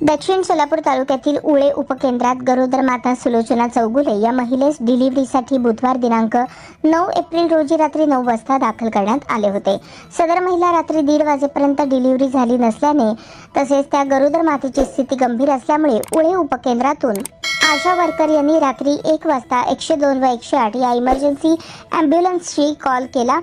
दक्षिण सोलापूर तालुक्यातील उळे उपकेंद्रात गरोदर माता सुलोचना चौगुले या महिलेस डिलिव्हरीसाठी बुधवार दिनांक नऊ एप्रिल रोजी रात्री नऊ वाजता दाखल करण्यात आले होते. सदर महिला रात्री दीड वाजेपर्यंत डिलिव्हरी झाली नसल्याने तसेच त्या गरोदर मातेची स्थिती गंभीर असल्यामुळे उळे उपकेंद्रातून आशा वर्कर यांनी रात्री एक वाजता एकशे दोन व एकशे आठ या इमर्जन्सी ॲम्ब्युलन्सशी कॉल केला.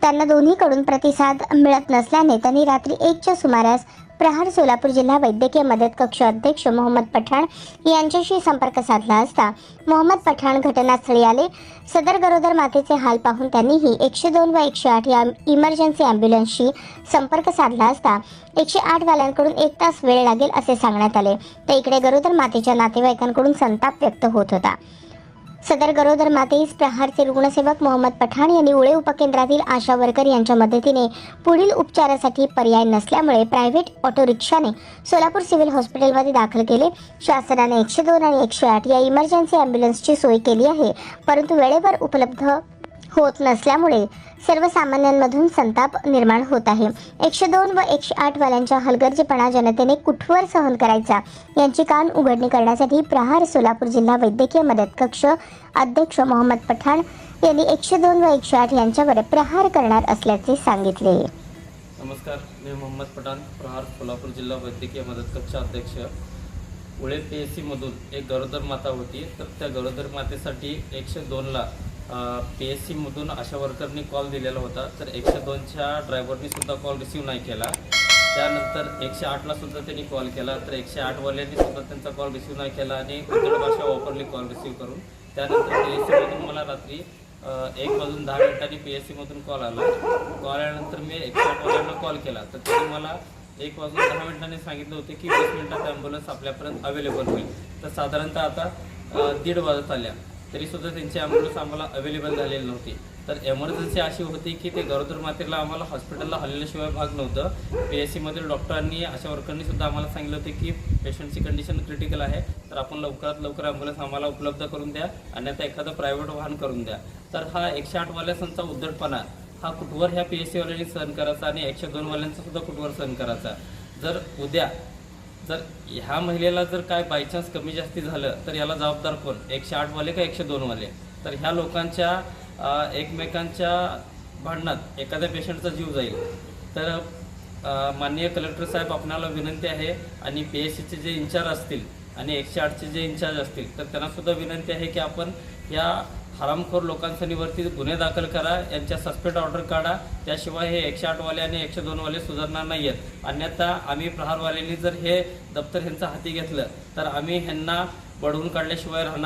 त्यांना दोन्हीकडून प्रतिसाद मिळत नसल्याने त्यांनी रात्री एकच्या सुमारास प्रहार सोलापूर जिल्हा वैद्यकीय मदत कक्ष अध्यक्ष मोहम्मद पठाण यांच्याशी संपर्क साधला असता मोहम्मद पठाण घटनास्थळी आले. सदर गरोदर मातेचे हाल पाहून त्यांनीही एकशे दोन व एकशे आठ या इमर्जन्सी ॲम्ब्युलन्सशी संपर्क साधला असता एकशे आठ वाल्यांकडून एक तास वेळ लागेल असे सांगण्यात आले. तर इकडे गरोदर मातेच्या नातेवाईकांकडून संताप व्यक्त होत होता. सदर गरोदर मातेस प्रहारचे रुग्णसेवक मोहम्मद पठाण यांनी उळे उपकेंद्रातील आशा वर्कर यांच्या मदतीने पुढील उपचारासाठी पर्याय नसल्यामुळे प्रायव्हेट ऑटो रिक्षाने सोलापूर सिव्हिल हॉस्पिटलमध्ये दाखल केले. शासनाने एकशे दोन आणि एकशे आठ या इमर्जन्सी ॲम्ब्युलन्सची सोय केली आहे परंतु वेळेवर उपलब्ध होत नसल्यामुळे सर्वसामान्यांमधून संताप निर्माण होत आहे. एकशे दोन व एकशे आठ वाल्यांच्या हलगर्जीपणा जनतेने कुठवर सहन करायचा? यांची कान उघडणी करण्यासाठी प्रहार सोलापूर जिल्हा वैद्यकीय मदत कक्ष अध्यक्ष मोहम्मद पठाण यांनी एकशे दोन व एकशे आठ यांच्यावर प्रहार करणार असल्याचे सांगितले. नमस्कार मी मोहम्मद पठाण प्रहार सोलापूर जिल्हा वैद्यकीय मदत कक्ष अध्यक्ष. उळे पी एस सीमधून एक गरोदर माता होती. तर त्या गरोदर मातेसाठी एकशे दोनला पी एस सीमधून अशा वर्करनी कॉल दिलेला होता. तर एकशे दोनच्या ड्रायव्हरनी सुद्धा कॉल रिसीव नाही केला. त्यानंतर एकशे आठला सुद्धा त्यांनी कॉल केला. तर एकशे आठवाल्यांनी सुद्धा त्यांचा कॉल रिसीव नाही केला आणि उद्धड भाषा वापरली कॉल रिसीव करून. त्यानंतर पी एस सीमधून मला रात्री एक वाजून दहा मिनिटांनी पी एस सीमधून कॉल आला. कॉल आल्यानंतर मी एकशे आठवाल्यांना कॉल केला. तर त्यांनी मला एक वाजून दहा मिनिटांनी सांगितलं होते की वीस मिनिटात ॲम्ब्युलन्स आपल्यापर्यंत अवेलेबल होईल. तर साधारणतः आता दीड वाजत आल्या. तरीसुद्धा त्यांची ॲम्ब्युलन्स आम्हाला अवेलेबल झालेली नव्हती. तर एमर्जन्सी अशी होती की ते गरोदर मातेला आम्हाला हॉस्पिटलला हलल्याशिवाय भाग नव्हतं. पी एस सीमधील डॉक्टरांनी अशा वर्करनी सुद्धा आम्हाला सांगितलं होते की पेशंटची कंडिशन क्रिटिकल आहे. तर आपण लवकरात लवकर ॲम्ब्युलन्स आम्हाला उपलब्ध करून द्या. अन्यथा एखादं प्रायव्हेट वाहन करून द्या. तर हा एकशे आठवाल्यासांचा उद्धटपणा हा कुठवर ह्या पी एस सीवाल्यांनी सहन करायचा आणि एकशे दोनवाल्यांचा सुद्धा कुठवर सहन करायचा? जर उद्या जर ह्या महिलेला जर काय बायचान्स कमी जास्ती झालं तर याला जबाबदार कोण? एकशे आठवाले का एकशे दोनवाले तर ह्या लोकांच्या एकमेकांच्या भांडणात एखाद्या पेशंटचा जीव जाईल. तर माननीय कलेक्टर साहेब आपणाला विनंती आहे आणि पी एस सीचे जे इन्चार्ज असतील आणि एकशे आठचे जे इन्चार्ज असतील तर त्यांनासुद्धा विनंती आहे की आपण या हरामखोर लोकांसनीवरती गुन्हे दाखल करा यांच्या सस्पेंड ऑर्डर काढा. त्याशिवाय हे एकशे आठवाले आणि एकशे दोनवाले सुधारणार नाही आहेत अन्यथा आम्ही प्रहारवाल्यांनी जर हे दप्तर ह्यांचं हाती घेतलं तर आम्ही ह्यांना बडवून काढल्याशिवाय राहणार